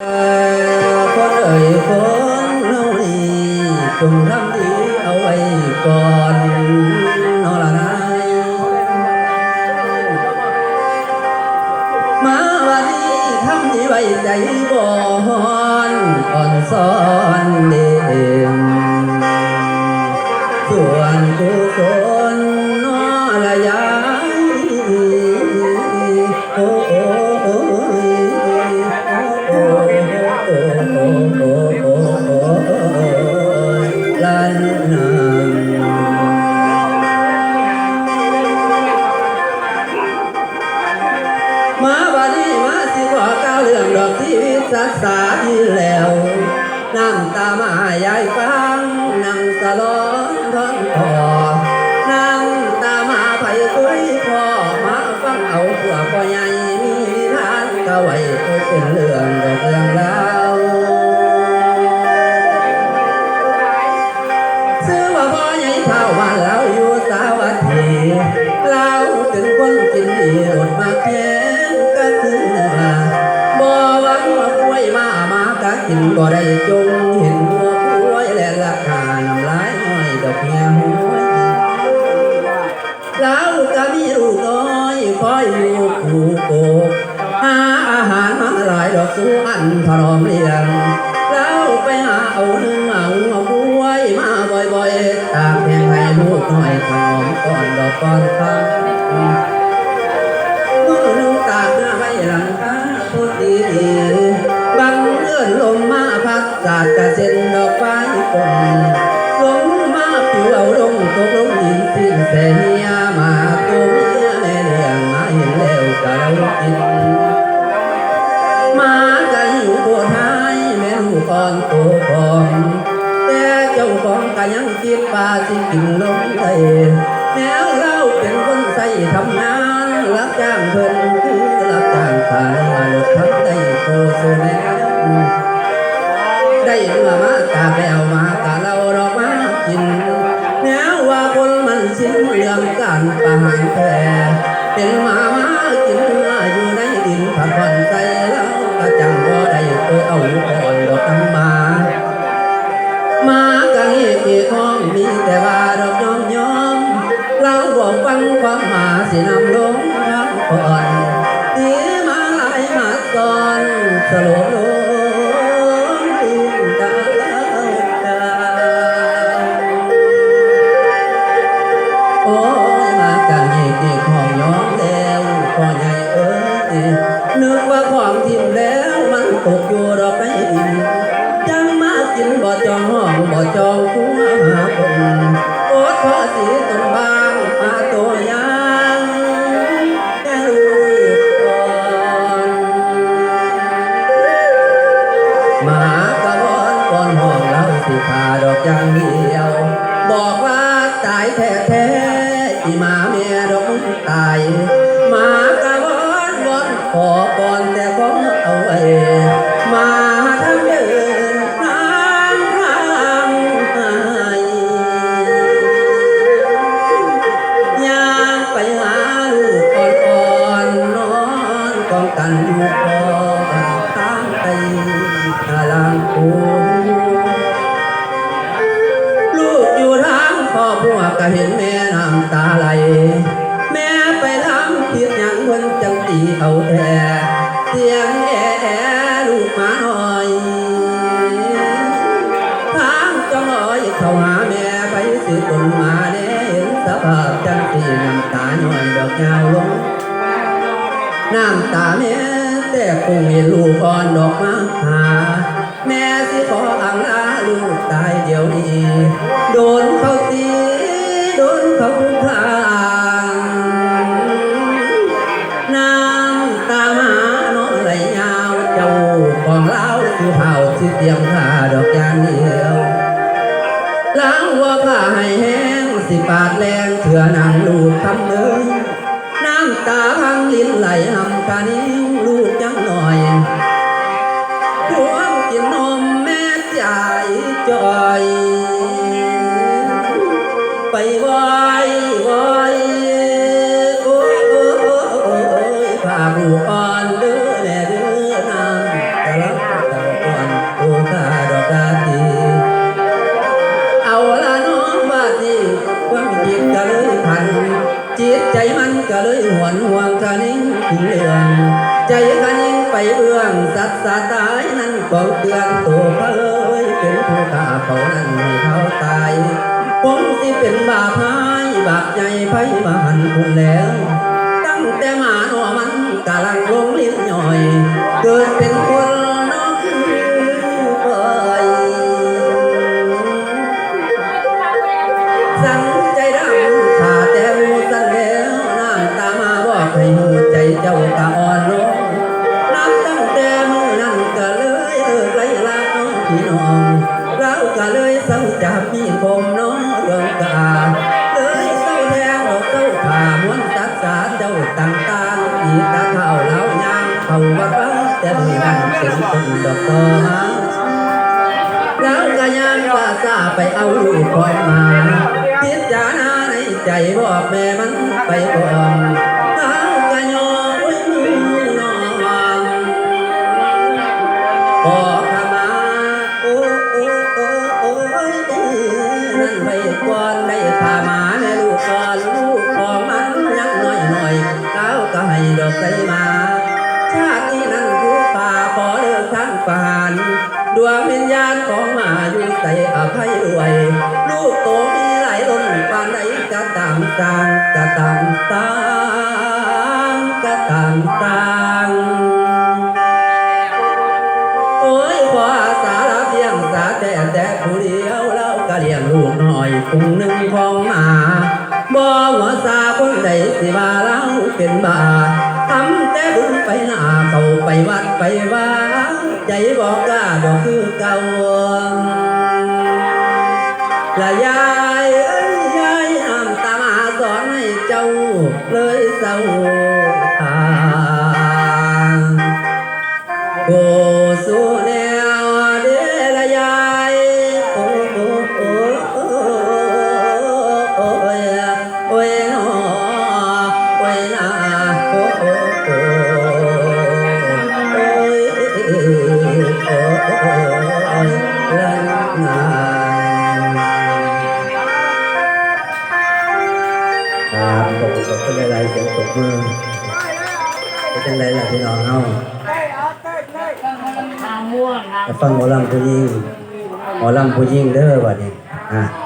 คนเอ่ยคนเล่านี่จงทำดีเอาไว้ก่อนนอละนายมาวันนี้ทำดีไว้ใจบ่อนอ่อนซ้อนเด่ ชีวิตสักษาที่แล้วน้ำตามาใหญ่ฟังนั่งสะลอนท้องคอนั่งตามาไผ่คุยพอมาฟังเอาพวกพ่อใหญ่มีทานก็ไว้เป็นเรื่องเรื่องราวซื้อว่าพ่อใหญ่เท่ามาแล้วอยู่สาวัตถีเราถึงคนกินดีรถมาแค้ บ่ได้จงเห็นหัวป่วยและราคาน้ำลายน้อยดอกเงี้ยห้อยเราก็มีลูกน้อยคอยอยู่คู่โกกหาอาหารมาหลายดอกสูอันถนอมเลี้ยงเราไปหาเอาเนื้อเอาเอาบวยมาบ่อยๆตามแห่งให้ลูกน้อยถนอมก่อนดอกก่อนฟังมือหนึ่งตากเนื้อไว้หลังคาพูดดีๆบังเอิญลม สาดกระเซ็นดอกไม้กลมลงมาผิวเอาลงตกลงดินสิ้นเสียมาตัวแม่เลี้ยงมาเห็นแล้วก็เรากินมาก็หิวปวดหายแม่ลูกก่อนโตพร้อมแต่เจ้าของก็ยังคิดว่าสิกินลงได้แนว ตกอยู่รอไปจังมากินบ่จองห้องบ่จองหัวหาคนโอดพอสีต้นบาง เห็นแม่น้ำตาไหล แม่ไปทำผิดหยังคนจังตีเอาแท้เสียงแอ่แอลูกมาหน่อยทางจ้องอ้อยเข้าหาแม่ไปสิคนมาแน่เห็นสภาพจังสีน้ำตาหน่อยดอกยาวลง น้ำตาแม่แต่คงเห็นลูกอ่อนดอกมาหา แม่สิขออังลาลูกตายเดี๋ยวนี้โดนเขาตีโดนเขาทางน้ำตาหมาน้องไหลยาวเจ้าของเล่าคือเผาที่เตรียมขาดอกยางเดียวล้างหัวผ้าให้แห้งสิปาดแรงเถื่อนังลูกคำเนื้อน้ำตาพังลิ้นไหลห ใจมันก็เลยหวนห่วงทะนิ่งถึงเรื่อง ใจกันยิ่งไปเอื้องสัตว์สาตายนั้นก็เตือนตัวพระเลยเป็นผู้ฆ่าเขานั้นให้เขาตายผมที่เป็นบาพายบาปใจไปมาหันคุณแล้ว ตั้งแต่มาหนอมันกำลังลงเลี้ยงหน่อย เกิด เขาว่ารักแต่มือนั้นเป็นต้นดอกตอมาแล้วก็ยานว่าซาไปเอาลูกคอยมาพิจารณาในใจบอกแม่มันไปก่อน ตามสร้างก็ตามสร้างก็ตามสร้างโอ้ยขออาสาละเพียงสาแต่แต่ผู้เดียวแล้วก็เลี้ยงลูกหน่อยพุงหนึ่งของหมาบ่หัวซาคนใดสิว่าเราเป็นบาทำแต่บุญไปหน้าเขาไปวัดไปว่าใจบอกกล้าดอกคือเก่า เครับขอบคุณขอบคุณหลายๆเสียงตบมือเป็นจังไรล่ะพี่น้องเฮาฟังหมอลำผู้หญิงหมอลำผู้หญิงเด้อบัดนี้อะ